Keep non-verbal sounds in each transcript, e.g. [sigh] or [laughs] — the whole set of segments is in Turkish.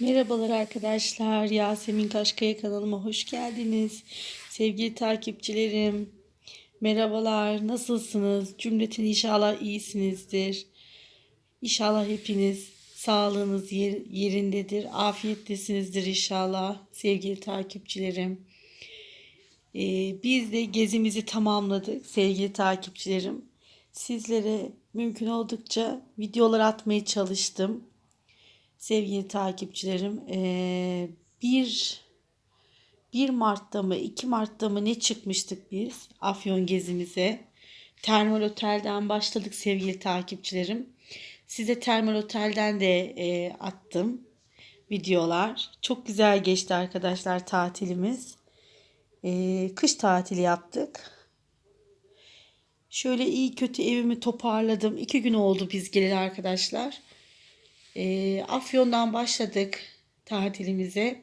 Merhabalar arkadaşlar. Yasemin Kaşkaya kanalıma hoş geldiniz. Sevgili takipçilerim. Merhabalar. Nasılsınız? Cümletin inşallah iyisinizdir. İnşallah hepiniz sağlığınız yer- yerindedir. Afiyettesinizdir inşallah sevgili takipçilerim. Ee, biz de gezimizi tamamladık sevgili takipçilerim. Sizlere mümkün oldukça videolar atmaya çalıştım sevgili takipçilerim. Ee, bir 1 Mart'ta mı 2 Mart'ta mı ne çıkmıştık biz Afyon gezimize. Termal Otel'den başladık sevgili takipçilerim. Size Termal Otel'den de e, attım videolar. Çok güzel geçti arkadaşlar tatilimiz. E, kış tatili yaptık. Şöyle iyi kötü evimi toparladım. İki gün oldu biz geleli arkadaşlar. E, Afyon'dan başladık tatilimize.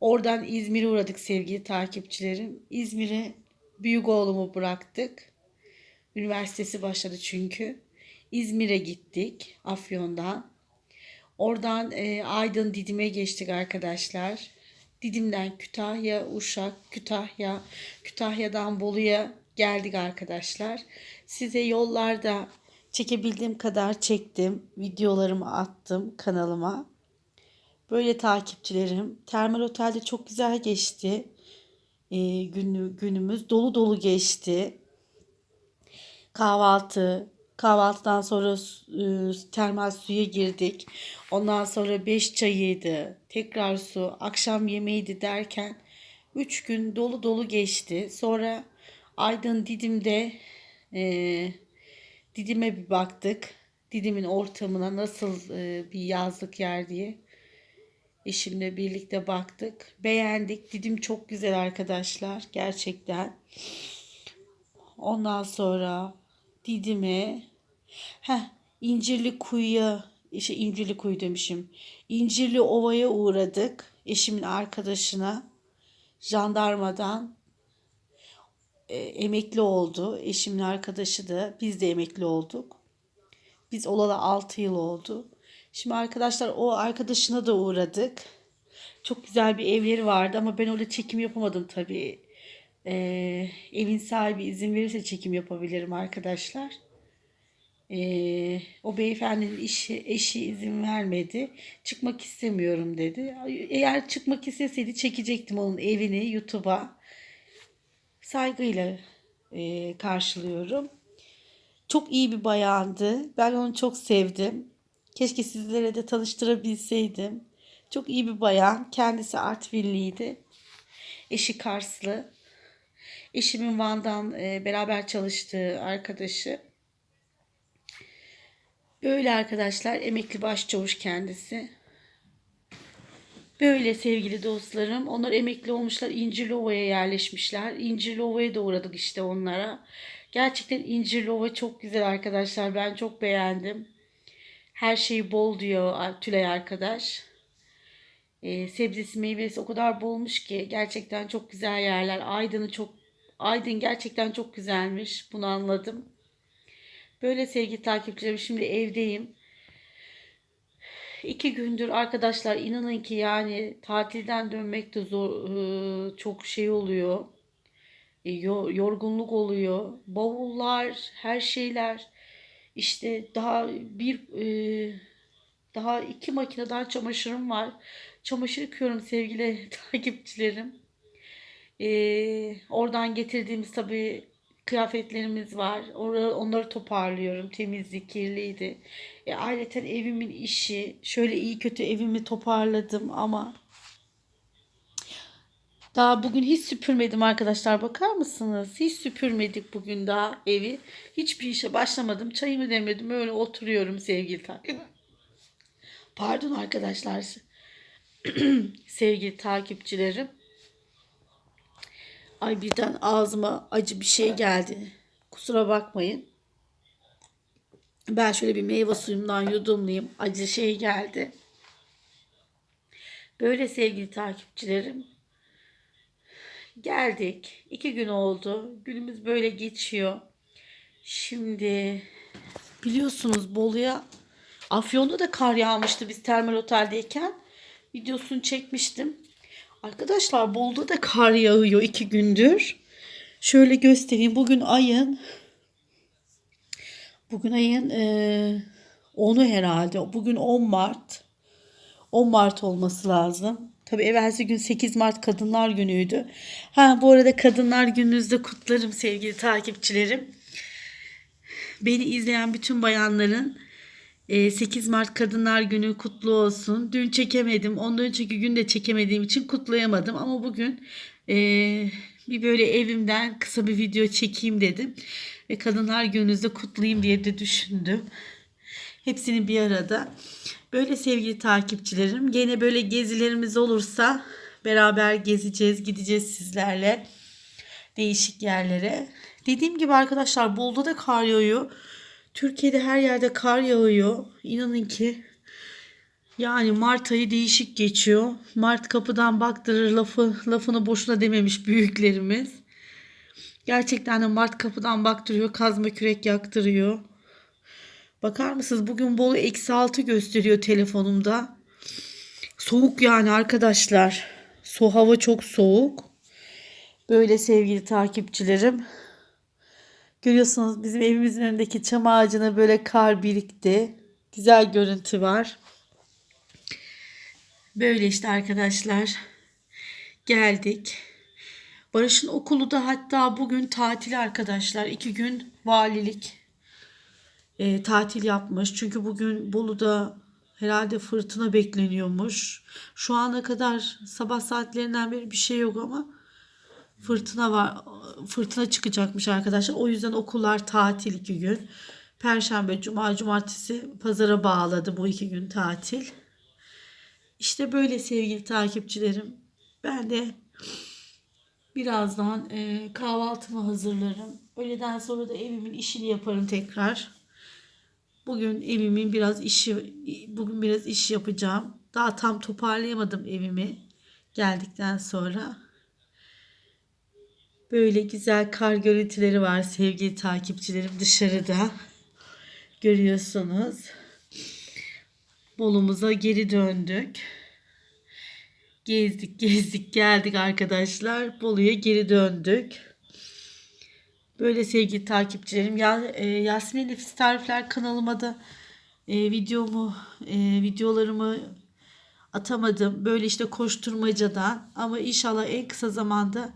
Oradan İzmir'e uğradık sevgili takipçilerim. İzmir'e büyük oğlumu bıraktık. Üniversitesi başladı çünkü. İzmir'e gittik Afyon'dan. Oradan e, Aydın Didim'e geçtik arkadaşlar. Didim'den Kütahya, Uşak, Kütahya, Kütahya'dan Bolu'ya geldik arkadaşlar. Size yollarda çekebildiğim kadar çektim. Videolarımı attım kanalıma. Böyle takipçilerim. Termal Otel'de çok güzel geçti. Ee, günü, günümüz dolu dolu geçti. Kahvaltı, kahvaltıdan sonra e, termal suya girdik. Ondan sonra beş çayıydı. Tekrar su, akşam yemeğiydi derken 3 gün dolu dolu geçti. Sonra Aydın Didim'de e, Didim'e bir baktık. Didim'in ortamına nasıl e, bir yazlık yer diye. Eşimle birlikte baktık. Beğendik. Didim çok güzel arkadaşlar. Gerçekten. Ondan sonra Didim'e heh, İncirli Kuyu'ya işte İncirli Kuyu demişim. İncirli Ova'ya uğradık. Eşimin arkadaşına jandarmadan e, emekli oldu. Eşimin arkadaşı da biz de emekli olduk. Biz olalı 6 yıl oldu. Şimdi arkadaşlar o arkadaşına da uğradık. Çok güzel bir evleri vardı ama ben öyle çekim yapamadım tabii. Ee, evin sahibi izin verirse çekim yapabilirim arkadaşlar. Ee, o beyefendinin işi, eşi izin vermedi. Çıkmak istemiyorum dedi. Eğer çıkmak isteseydi çekecektim onun evini YouTube'a. Saygıyla e, karşılıyorum. Çok iyi bir bayandı. Ben onu çok sevdim. Keşke sizlere de tanıştırabilseydim. Çok iyi bir bayan. Kendisi Artvinliydi. Eşi Karslı. Eşimin Van'dan e, beraber çalıştığı arkadaşı. Böyle arkadaşlar emekli başçavuş kendisi. Böyle sevgili dostlarım. Onlar emekli olmuşlar. İncirlova'ya yerleşmişler. İncirlova'ya da uğradık işte onlara. Gerçekten İncirlova çok güzel arkadaşlar. Ben çok beğendim. Her şeyi bol diyor Tülay arkadaş. Ee, sebzesi meyvesi o kadar bolmuş ki gerçekten çok güzel yerler. Aydın'ı çok Aydın gerçekten çok güzelmiş. Bunu anladım. Böyle sevgili takipçilerim şimdi evdeyim. İki gündür arkadaşlar inanın ki yani tatilden dönmek de zor e, çok şey oluyor. E, yorgunluk oluyor. Bavullar, her şeyler. İşte daha bir e, daha iki makineden çamaşırım var. Çamaşır yıkıyorum sevgili [laughs] takipçilerim. E, oradan getirdiğimiz tabii kıyafetlerimiz var. Onları, onları toparlıyorum. Temizlik kirliydi. E, ayrıca evimin işi. Şöyle iyi kötü evimi toparladım ama daha bugün hiç süpürmedim arkadaşlar. Bakar mısınız? Hiç süpürmedik bugün daha evi. Hiçbir işe başlamadım. Çayımı demledim. Öyle oturuyorum sevgili takip. Pardon arkadaşlar. [clears throat] sevgili takipçilerim. Ay birden ağzıma acı bir şey geldi. Kusura bakmayın. Ben şöyle bir meyve suyumdan yudumlayayım. Acı şey geldi. Böyle sevgili takipçilerim. Geldik. İki gün oldu. Günümüz böyle geçiyor. Şimdi biliyorsunuz Bolu'ya Afyon'da da kar yağmıştı biz termal oteldeyken. videosunu çekmiştim. Arkadaşlar Bolu'da da kar yağıyor iki gündür. Şöyle göstereyim. Bugün ayın bugün ayın e, 10'u herhalde. Bugün 10 Mart. 10 Mart olması lazım. Tabii evvelsi gün 8 Mart Kadınlar Günü'ydü. Ha bu arada Kadınlar Gününüzde kutlarım sevgili takipçilerim. Beni izleyen bütün bayanların 8 Mart Kadınlar Günü kutlu olsun. Dün çekemedim. Ondan önceki gün de çekemediğim için kutlayamadım. Ama bugün e, bir böyle evimden kısa bir video çekeyim dedim. Ve Kadınlar Gününüzde kutlayayım diye de düşündüm. Hepsini bir arada. Böyle sevgili takipçilerim. Gene böyle gezilerimiz olursa beraber gezeceğiz, gideceğiz sizlerle. Değişik yerlere. Dediğim gibi arkadaşlar Bolu'da da kar yağıyor. Türkiye'de her yerde kar yağıyor. İnanın ki yani Mart ayı değişik geçiyor. Mart kapıdan baktırır lafı lafını boşuna dememiş büyüklerimiz. Gerçekten de Mart kapıdan baktırıyor, kazma kürek yaktırıyor. Bakar mısınız? Bugün Bolu eksi altı gösteriyor telefonumda. Soğuk yani arkadaşlar. Su hava çok soğuk. Böyle sevgili takipçilerim. Görüyorsunuz bizim evimizin önündeki çam ağacına böyle kar birikti. Güzel görüntü var. Böyle işte arkadaşlar. Geldik. Barış'ın okulu da hatta bugün tatil arkadaşlar. İki gün valilik e, tatil yapmış. Çünkü bugün Bolu'da herhalde fırtına bekleniyormuş. Şu ana kadar sabah saatlerinden beri bir şey yok ama fırtına var. Fırtına çıkacakmış arkadaşlar. O yüzden okullar tatil iki gün. Perşembe, cuma, cumartesi pazara bağladı bu iki gün tatil. İşte böyle sevgili takipçilerim. Ben de birazdan e, kahvaltımı hazırlarım. Öğleden sonra da evimin işini yaparım tekrar. Bugün evimin biraz işi bugün biraz iş yapacağım. Daha tam toparlayamadım evimi geldikten sonra. Böyle güzel kar görüntüleri var sevgili takipçilerim dışarıda. Görüyorsunuz. Bolumuza geri döndük. Gezdik gezdik geldik arkadaşlar. Bolu'ya geri döndük. Böyle sevgili takipçilerim. Ya, e, Yasmin Nefis Tarifler kanalıma da e, videomu, e, videolarımı atamadım. Böyle işte koşturmacadan ama inşallah en kısa zamanda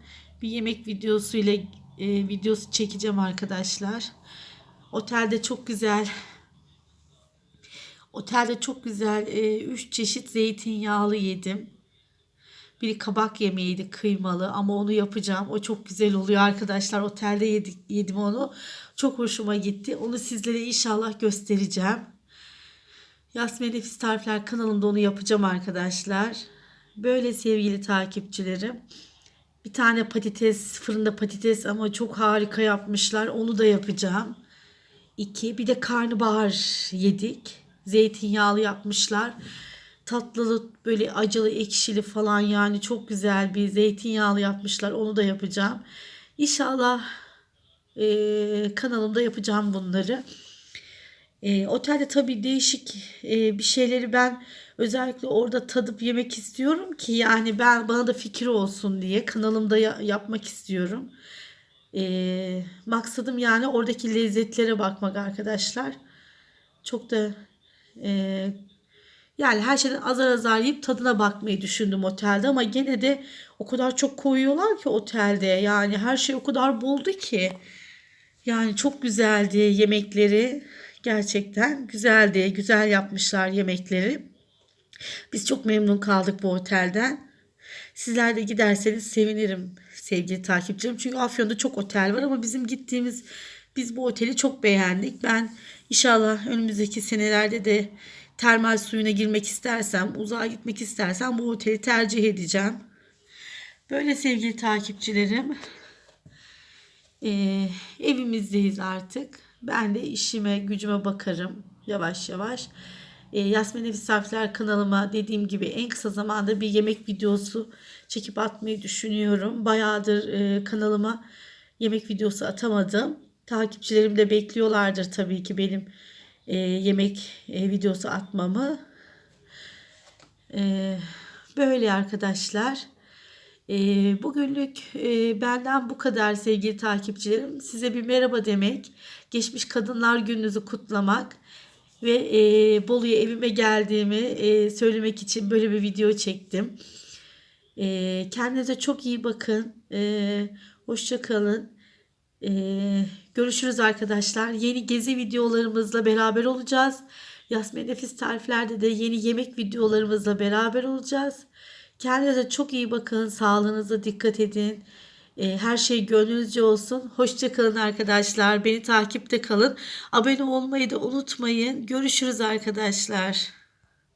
bir yemek videosu ile e, videosu çekeceğim arkadaşlar. Otelde çok güzel Otelde çok güzel 3 e, çeşit zeytinyağlı yedim. Biri kabak yemeğiydi kıymalı ama onu yapacağım. O çok güzel oluyor arkadaşlar. Otelde yedik, yedim onu. Çok hoşuma gitti. Onu sizlere inşallah göstereceğim. Yasmin Nefis Tarifler kanalımda onu yapacağım arkadaşlar. Böyle sevgili takipçilerim. Bir tane patates, fırında patates ama çok harika yapmışlar. Onu da yapacağım. İki. Bir de karnabahar yedik. Zeytinyağlı yapmışlar tatlılı böyle acılı ekşili falan yani çok güzel bir zeytinyağlı yapmışlar. Onu da yapacağım. İnşallah e, kanalımda yapacağım bunları. E, otelde tabii değişik e, bir şeyleri ben özellikle orada tadıp yemek istiyorum ki yani ben bana da fikir olsun diye kanalımda ya, yapmak istiyorum. E, maksadım yani oradaki lezzetlere bakmak arkadaşlar. Çok da e, yani her şeyden azar azar yiyip tadına bakmayı düşündüm otelde ama gene de o kadar çok koyuyorlar ki otelde. Yani her şey o kadar boldu ki. Yani çok güzeldi yemekleri. Gerçekten güzeldi. Güzel yapmışlar yemekleri. Biz çok memnun kaldık bu otelden. Sizler de giderseniz sevinirim sevgili takipçilerim. Çünkü Afyon'da çok otel var ama bizim gittiğimiz biz bu oteli çok beğendik. Ben inşallah önümüzdeki senelerde de termal suyuna girmek istersem, uzağa gitmek istersem bu oteli tercih edeceğim. Böyle sevgili takipçilerim. Ee, evimizdeyiz artık. Ben de işime, gücüme bakarım yavaş yavaş. Ee, Yasmin Harfler kanalıma dediğim gibi en kısa zamanda bir yemek videosu çekip atmayı düşünüyorum. Bayağıdır e, kanalıma yemek videosu atamadım. Takipçilerim de bekliyorlardır tabii ki benim e, yemek e, videosu atmamı. E, Böyle arkadaşlar. Ee, bugünlük e, benden bu kadar sevgili takipçilerim. Size bir merhaba demek, geçmiş Kadınlar Gününüzü kutlamak ve e, Bolu'ya evime geldiğimi e, söylemek için böyle bir video çektim. E, kendinize çok iyi bakın. E, hoşça kalın. E, görüşürüz arkadaşlar. Yeni gezi videolarımızla beraber olacağız. Yasmin Nefis Tarifler'de de yeni yemek videolarımızla beraber olacağız. Kendinize çok iyi bakın. Sağlığınıza dikkat edin. E, Her şey gönlünüzce olsun. Hoşça kalın arkadaşlar. Beni takipte kalın. Abone olmayı da unutmayın. Görüşürüz arkadaşlar.